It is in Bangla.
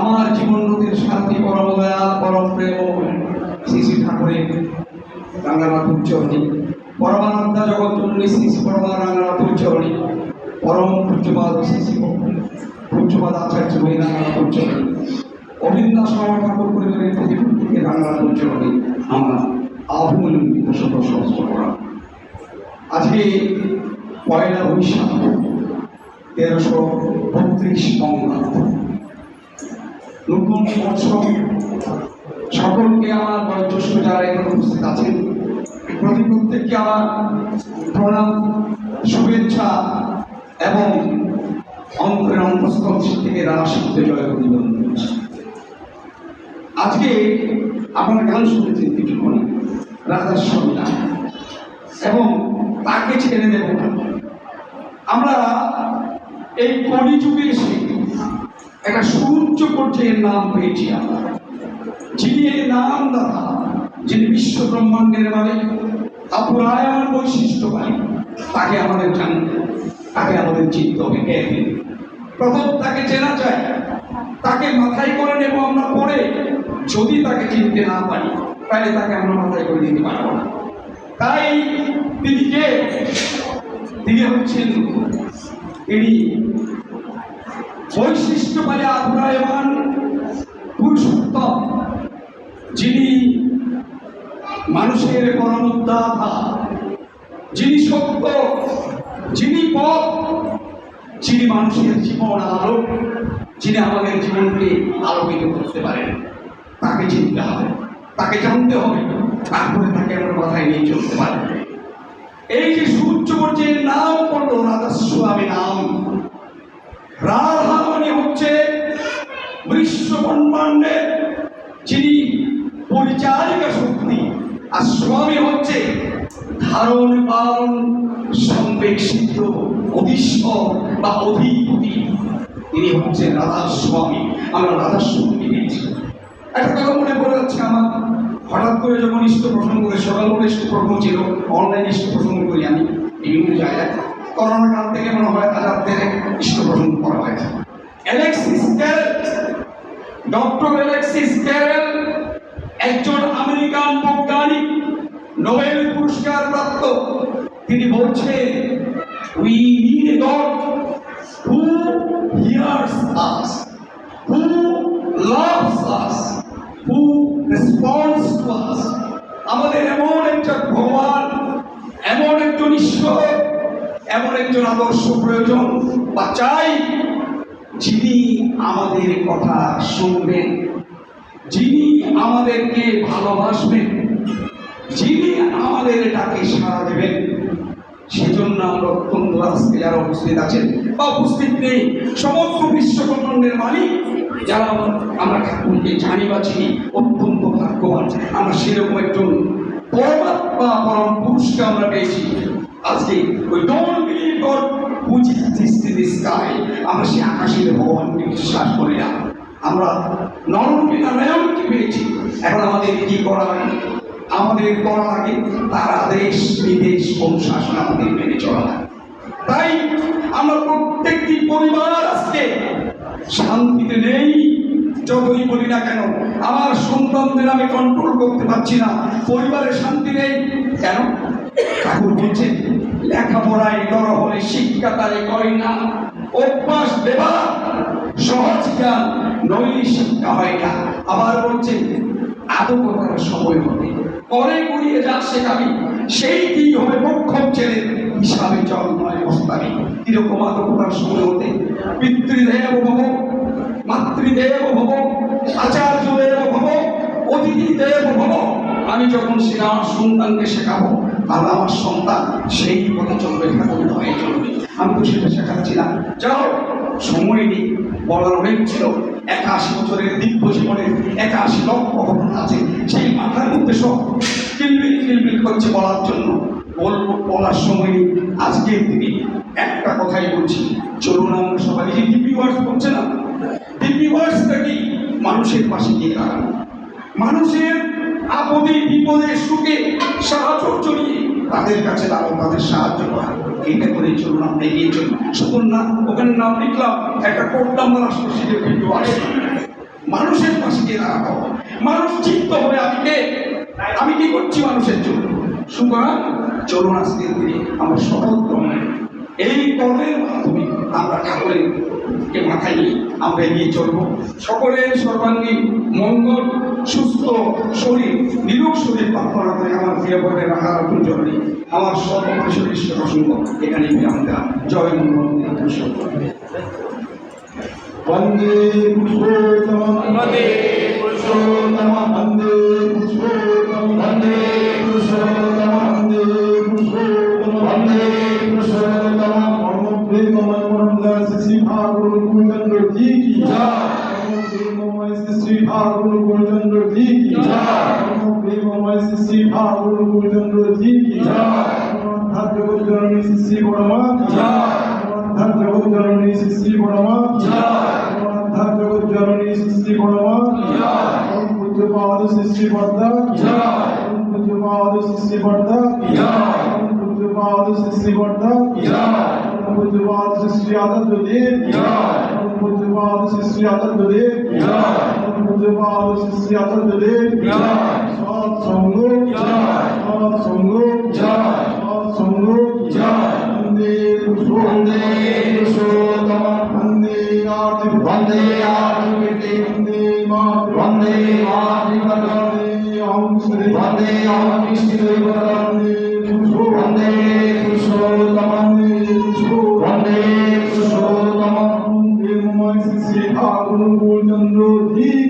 আমার জীবন নদীর শান্তি, পরম দয়া, পরম প্রেম শ্রী শ্রী ঠাকুরের রাঙ্গানাথ উচ্চরণী পরমানন্দা জগৎ শ্রী শ্রী পরমা রাঙ্গানাথ উচ্চরণী পরম পূজ্যপাদ শ্রী শ্রী পূজ্যপাদ আচার্য হয়ে রাঙ্গানাথ উচ্চরণী অবিন্দা সহ ঠাকুর পরিবারের প্রতিপত্তিকে রাঙ্গানাথ উচ্চরণী আমরা আহ্বানিত শত সহস্র করা। আজকে পয়লা বৈশাখ। তেরোশো বত্রিশ বঙ্গাব্দ নতুন বছর। সকলকে আমার বয়োজ্যেষ্ঠ যারা এখানে উপস্থিত আছেন, প্রতি প্রত্যেককে আমার প্রণাম, শুভেচ্ছা এবং অন্তরের অন্তঃস্থল থেকে রাস জয় অভিনন্দন। আজকে আপনারা গান শুনেছেন কিছুক্ষণ রাধার স্বামী এবং তাকে ছেড়ে দেব আমরা এই কলিযুগে এসে একটা সূর্য পর্যায়ের নাম পেয়েছি আমরা। যিনি এই নাম দাতা যিনি বিশ্ব ব্রহ্মাণ্ডের মালিক অপরায়ণ বৈশিষ্ট্য মালিক তাকে আমাদের জানতে, তাকে আমাদের চিনতে হবে। প্রথম তাকে চেনা যায়, তাকে মাথায় করে নেব আমরা পরে। যদি তাকে চিনতে না পারি, তাহলে তাকে আমরা মাথায় করে নিতে পারব না। তাই তিনি কে? তিনি হচ্ছেন তিনি বৈশিষ্ট্যবাদী আপ্রায়মান পুরুষোত্তম, যিনি মানুষের পরমোদ্দাতা যিনি সত্য, যিনি পথ, যিনি মানুষের জীবন আলো, যিনি আমাদের জীবনকে আলোকিত করতে পারেন। তাকে চিনতে হবে, তাকে জানতে হবে, তারপরে তাকে আমরা মাথায় নিয়ে চলতে পারব এই যে সূর্য পর্যায়ের নাম রাধাস্বামী আর স্বামী হচ্ছে ধারণ পালন সম্বেক সিদ্ধ অধীশ্বর বা অধিপতি। তিনি হচ্ছেন রাধার স্বামী আমরা রাধার স্বামী পেয়েছি একটা কথা মনে পড়ে যাচ্ছে আমার। হঠাৎ করে যখন ইষ্ট প্রসঙ্গ করে, সকালবেলা ইষ্ট প্রসঙ্গ ছিল অনলাইন ইষ্ট প্রসঙ্গ করি আমি, বিভিন্ন জায়গায়। করোনা কাল থেকে মনে হয় আজাদদের ইষ্ট প্রসঙ্গ করা হয়েছে। অ্যালেক্সিস ডক্টর অ্যালেক্সিস ক্যারেল একজন বৈজ্ঞানিক নোবেল পুরস্কার প্রাপ্ত। তিনি বলছেন we need God who hears us who loves us who response to us আমাদের এমন একটা ভগবান, এমন একজন ঈশ্বর, এমন একজন আদর্শ প্রয়োজন বা চাই যিনি আমাদের কথা শুনবেন, যিনি আমাদেরকে ভালোবাসবেন। যিনি আমাদের ডাকে সাড়া দেবেন, সেজন্য আমরা অত্যন্ত আজকে যারা উপস্থিত আছেন বা উপস্থিত নেই, সমস্ত বিশ্ব ব্রহ্মাণ্ডের মালিক, যারা আমার- ঠাকুরকে জানি বা চিনি, অত্যন্ত ভাগ্যবান। আমরা সেরকম একজন পরমাত্মা, পরম পুরুষকে আমরা পেয়েছি। আজকে ওই don't believe God which sky আমরা সেই আকাশের ভগবানকে বিশ্বাস করি না। আমরা নরমী নারায়ণকে পেয়েছি। এখন আমাদের কি করা আমাদের করা লাগে, তার আদেশ নির্দেশ অনুশাসন আমাদের মেনে চলা লাগে। তাই আমরা প্রত্যেকটি পরিবার আজকে শান্তিতে নেই, যতই বলি না কেন, আমার সন্তানদের আমি কন্ট্রোল করতে পারছি না, পরিবারে শান্তি নেই, কেন? ঠাকুর বলছেন, লেখাপড়ায় ডর হলে শিক্ষা তারে করে না, অভ্যাস দেবা সহজ জ্ঞান, নইলে শিক্ষা হয় না। আবার বলছেন আদকতার সময় হবে। পরে গড়িয়ে যা শেখাবি, সেই দিন হবে মক্ষম ছেলে হিসাবে চল নয় বস্তাবি। কীরকম আদকতার সময় হতে পিতৃদেব ভব, মাতৃদেব ভব আচার্য দেব ভব অতিথি দেব ভব। আমি যখন সেটা আমার সন্তানকে শেখাবো তাহলে আমার সন্তান সেই পথে চলবে, ঠাকুর হয়ে চলবে। আমি তো সেটা শেখাচ্ছি না যাও, সময় নেই, বলার অনেক ছিল। একাশি বছরের দিব্য জীবনের একাশি লক্ষ ঘটনা আছে, সেই মাথার মধ্যে সব কিলবিল কিলবিল করছে বলার জন্য। বলব, বলার সময় আজকে তিনি একটা কথাই বলছি। চলুন আমরা সবাই যে ডিপি ওয়ার্স করছে না? ডিপি ওয়ার্সটা কি? মানুষের পাশে গিয়ে দাঁড়ানো। মানুষের আপদে বিপদে সুখে সাহায্য নিয়ে তাদের কাছে দাঁড়ানো তাদের সাহায্য করা। এটা করে চললাম এগিয়ে চললাম শুধু না, ওখানে নাম লিখলাম, একটা করতাম না রাষ্ট্রশীলের কিন্তু আসে মানুষের পাশে গিয়ে দাঁড়াবো মানুষ চিত্ত হবে, আমি কে? আমি কি করছি মানুষের জন্য? সুতরাং চলুন আজকে আমরা সকল ক্রমে এই কর্মের মাধ্যমে আমরা ঠাকুরের কে মাথায় নিয়ে আমরা এগিয়ে চলবো সকলের সর্বাঙ্গীন মঙ্গল সুস্থ শরীর নিরোগ শরীর প্রার্থনা করে আমার প্রিয় বোনের রাখার জন্য আমার সর্বপরিসর ঈশ্বর প্রসঙ্গ এখানে বিরাম দিলাম জয় মঙ্গল वन्दे पुरुषोत्तमं वन्दे पुरुषोत्तमं वन्दे গোবিন্দচন্দ্র জি কি জয়। প্রেমময় শ্রী ভাগুন গোবিন্দচন্দ্র জি কি জয়। প্রেমময় শ্রী ভাগুন গোবিন্দচন্দ্র জি কি জয়। জগৎ জননী শ্রী বড়মা জয়। জগৎ জননী শ্রী বড়মা জয়। জগৎ পূজ্যপাদ শ্রী আনন্দ দেব ওম পূজ্যপাদ শ্রী আনন্দ দেব ওম পূজ্যপাদ শ্রী আনন্দ দেব সৎ সঙ্গ সৎ সঙ্গ সৎ সঙ্গ বন্দে বন্দে পুরুষোত্তম বন্দে আদি বন্দে আদি বন্দে মাতৃ বন্দে মাতৃ বন্দে অহং শ্রী বন্দে অহং কৃষ্ণ শ্রী ঠাকুর চন্দ্র ঠিক